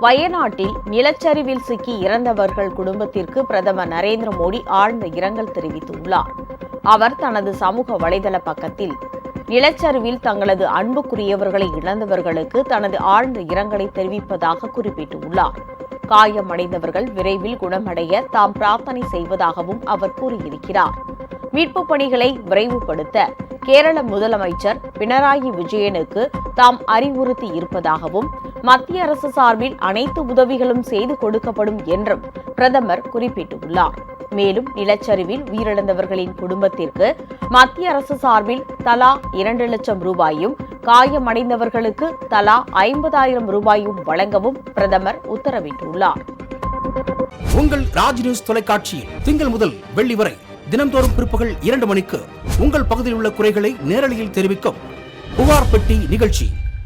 வயநாட்டில் நிலச்சரிவில் சிக்கி இறந்தவர்கள் குடும்பத்திற்கு பிரதமர் நரேந்திர மோடி ஆழ்ந்த இரங்கல் தெரிவித்துள்ளார். அவர் தனது சமூக வலைதள பக்கத்தில் நிலச்சரிவில் தங்களது அன்புக்குரியவர்களை இழந்தவர்களுக்கு தனது ஆழ்ந்த இரங்கலை தெரிவிப்பதாக குறிப்பிட்டுள்ளார். காயமடைந்தவர்கள் விரைவில் குணமடைய தாம் பிரார்த்தனை செய்வதாகவும் அவர் கூறியிருக்கிறார். மீட்புப் பணிகளை விரைவுபடுத்த கேரள முதலமைச்சர் பினராயி விஜயனுக்கு தாம் அறிவுறுத்தி இருப்பதாகவும் மத்திய அரசு சார்பில் அனைத்து உதவிகளும் செய்து கொடுக்கப்படும் என்றும் பிரதமர் குறிப்பிட்டுள்ளார். மேலும் நிலச்சரிவில் உயிரிழந்தவர்களின் குடும்பத்திற்கு மத்திய அரசு சார்பில் தலா இரண்டு லட்சம் ரூபாயும் காயமடைந்தவர்களுக்கு தலா ஐம்பதாயிரம் ரூபாயும் வழங்கவும் பிரதமர் உத்தரவிட்டுள்ளார். உங்கள் ராஜ் நியூஸ் தொலைக்காட்சியில் திங்கள் முதல் வெள்ளி வரை தினம்தோறும் பிற்பகல் இரண்டு மணிக்கு உங்கள் பகுதியில் உள்ள குறைகளை நேரலையில் தெரிவிக்கும் புகார் பெட்டி நிகழ்ச்சி.